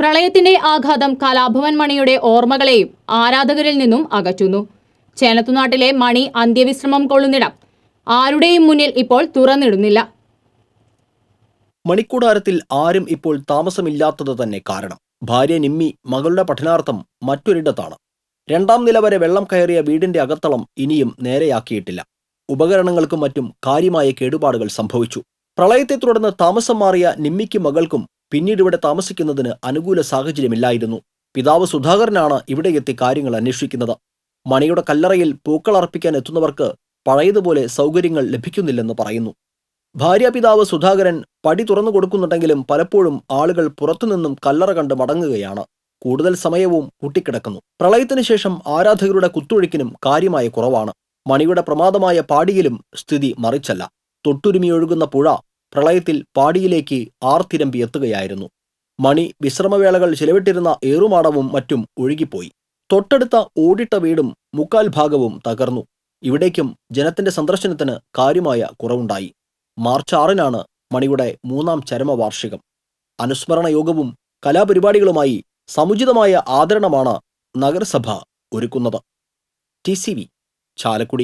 പ്രളയത്തിന്റെ ആഘാതം കലാഭവൻ മണിയുടെ ഓർമ്മകളെയും ആരാധകരിൽ നിന്നും അകറ്റുന്നു. ചേനത്തുനാട്ടിലെ മണി അന്ത്യവിശ്രമം കൊള്ളുന്നിടം ആരുടെയും മുന്നിൽ ഇപ്പോൾ തുറന്നിടുന്നില്ല. മണിക്കൂടാരത്തിൽ ആരും ഇപ്പോൾ താമസമില്ലാത്തത് തന്നെ കാരണം. ഭാര്യ നിമ്മി മകളുടെ പഠനാർത്ഥം മറ്റൊരിടത്താണ്. രണ്ടാം നില വരെ വെള്ളം കയറിയ വീടിന്റെ അകത്തളം ഇനിയും നേരെയാക്കിയിട്ടില്ല. ഉപകരണങ്ങൾക്കും മറ്റും കാര്യമായ കേടുപാടുകൾ സംഭവിച്ചു. പ്രളയത്തെ തുടർന്ന് താമസം മാറിയ നിമ്മിക്കും മകൾക്കും പിന്നീട് ഇവിടെ താമസിക്കുന്നതിന് അനുകൂല സാഹചര്യമില്ലായിരുന്നു. പിതാവ് സുധാകരനാണ് ഇവിടെ എത്തി കാര്യങ്ങൾ അന്വേഷിക്കുന്നത്. മണിയുടെ കല്ലറയിൽ പൂക്കൾ അർപ്പിക്കാൻ എത്തുന്നവർക്ക് പഴയതുപോലെ സൗകര്യങ്ങൾ ലഭിക്കുന്നില്ലെന്ന് പറയുന്നു. ഭാര്യാപിതാവ് സുധാകരൻ പടി തുറന്നു കൊടുക്കുന്നുണ്ടെങ്കിലും പലപ്പോഴും ആളുകൾ പുറത്തുനിന്നും കല്ലറ കണ്ട് മടങ്ങുകയാണ്. കൂടുതൽ സമയവും കൂട്ടിക്കിടക്കുന്നു. പ്രളയത്തിനു ശേഷം ആരാധകരുടെ കുത്തൊഴുക്കിനും കാര്യമായ കുറവാണ്. മണിയുടെ പ്രമാദമായ പാടിയിലും സ്ഥിതി മറിച്ചല്ല. തൊട്ടുരുമിയൊഴുകുന്ന പുഴ പ്രളയത്തിൽ പാടിയിലേക്ക് ആർത്തിരമ്പി എത്തുകയായിരുന്നു മണി വിശ്രമവേളകൾ ചിലവിട്ടിരുന്ന ഏറുമാടവും മറ്റും ഒഴുകിപ്പോയി. തൊട്ടടുത്ത ഓടിട്ട വീടും മുക്കാൽ ഭാഗവും തകർന്നു. ഇവിടേക്കും ജനത്തിന്റെ സന്ദർശനത്തിന് കാര്യമായ കുറവുണ്ടായി. മാർച്ച് ആറിനാണ് മണിയുടെ മൂന്നാം ചരമവാർഷികം. അനുസ്മരണ യോഗവും കലാപരിപാടികളുമായി സമുചിതമായ ആദരണമാണ് നഗരസഭ ഒരുക്കുന്നത്. ടി ചാലക്കുടി.